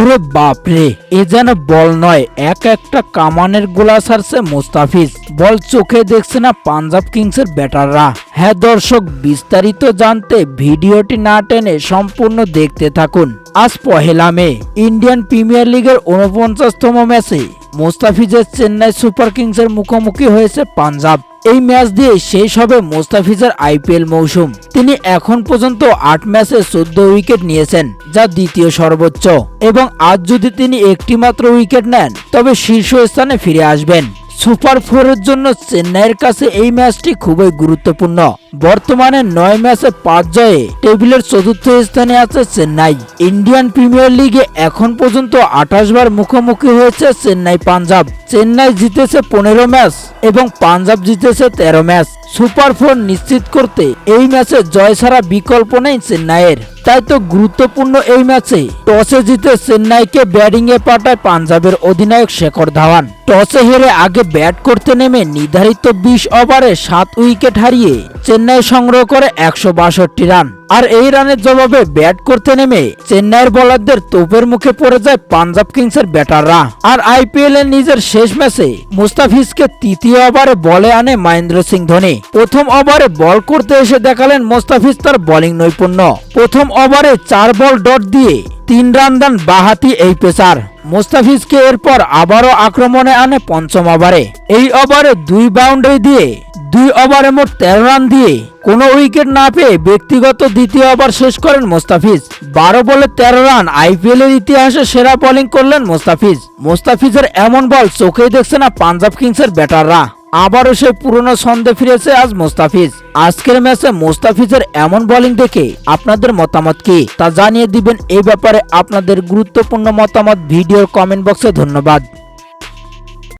ওরে বাপরে, এ যেন বল নয়, এক একটা কামানের গোলা ছাড়ছে মুস্তাফিজ। বল চোখে দেখছে না পাঞ্জাব কিংসের ব্যাটাররা। হ্যাঁ দর্শক, বিস্তারিত জানতে ভিডিওটি না টেনে সম্পূর্ণ দেখতে থাকুন। আজ পহেলা মে, ইন্ডিয়ান প্রিমিয়ার লিগের উনপঞ্চাশতম ম্যাচে মোস্তাফিজের চেন্নাই সুপার কিংসের মুখোমুখি হয়েছে পাঞ্জাব। এই ম্যাচ দিয়ে শেষ হবে মোস্তাফিজের আইপিএল মৌসুম। তিনি এখন পর্যন্ত আট ম্যাচে চোদ্দ উইকেট নিয়েছেন, যা দ্বিতীয় সর্বোচ্চ। এবং আজ যদি তিনি একটি মাত্র উইকেট নেন, তবে শীর্ষ স্থানে ফিরে আসবেন। সুপার ফোরের জন্য চেন্নাইয়ের কাছে এই ম্যাচটি খুবই গুরুত্বপূর্ণ। বর্তমানে নয় ম্যাচে পাঁচ জয়ে টেবিলের চতুর্থ স্থানে আছে চেন্নাই। ইন্ডিয়ান প্রিমিয়ার লিগে এখন পর্যন্ত আঠাশ বার মুখোমুখি হয়েছে চেন্নাই পাঞ্জাব। চেন্নাই জিতেছে পনেরো ম্যাচ এবং পাঞ্জাব জিতেছে তেরো ম্যাচ। সুপার ফোর নিশ্চিত করতে এই ম্যাচে জয় ছাড়া বিকল্প নেই চেন্নাইয়ের। তাই তো গুরুত্বপূর্ণ এই ম্যাচে টসে জিতে চেন্নাইকে ব্যাটিং এ পাঠায় পাঞ্জাবের অধিনায়ক শেখর ধাওয়ান। টসে হেরে আগে ব্যাট করতে নেমে নির্ধারিত বিশ ওভারে সাত উইকেট হারিয়ে চেন্নাই সংগ্রহ করে একশো বাষট্টি রান। আর এই রানের জবাবে ব্যাট করতে নেমে চেন্নাইয়ের বোলারদের তোপের মুখে পড়ে যায় পাঞ্জাব কিংসের ব্যাটাররা। আর আইপিএল এর নিজের শেষ ম্যাচে মুস্তাফিজকে তৃতীয় ওভারে বলে আনে মহেন্দ্র সিং ধোনি। প্রথম ওভারে বল করতে এসে দেখালেন মুস্তাফিজ তার বোলিং নৈপুণ্য। প্রথম ওভারে চার বল ডট দিয়ে তিন রান দেন বাহাতি এই পেসার। মোস্তাফিজকে এরপর আবারও আক্রমণে আনে পঞ্চম ওভারে। এই ওভারে দুই বাউন্ডারি দিয়ে দুই ওভারে মোট তেরো রান দিয়ে কোনো উইকেট না পেয়ে ব্যক্তিগত দ্বিতীয় ওভার শেষ করেন মোস্তাফিজ। বারো বলে তেরো রান আইপিএল এর ইতিহাসে সেরা বোলিং করলেন মোস্তাফিজ। মোস্তাফিজের এমন বল চোখেই দেখছে না পাঞ্জাব কিংসের ব্যাটাররা। আবারও সেই পুরনো ছন্দে ফিরেছে আজ মোস্তাফিজ। আজকের ম্যাচে মোস্তাফিজের এমন বোলিং দেখে আপনাদের মতামত কি? তা জানিয়ে দিবেন এই ব্যাপারে আপনাদের গুরুত্বপূর্ণ মতামত ভিডিওর কমেন্ট বক্সে ধন্যবাদ।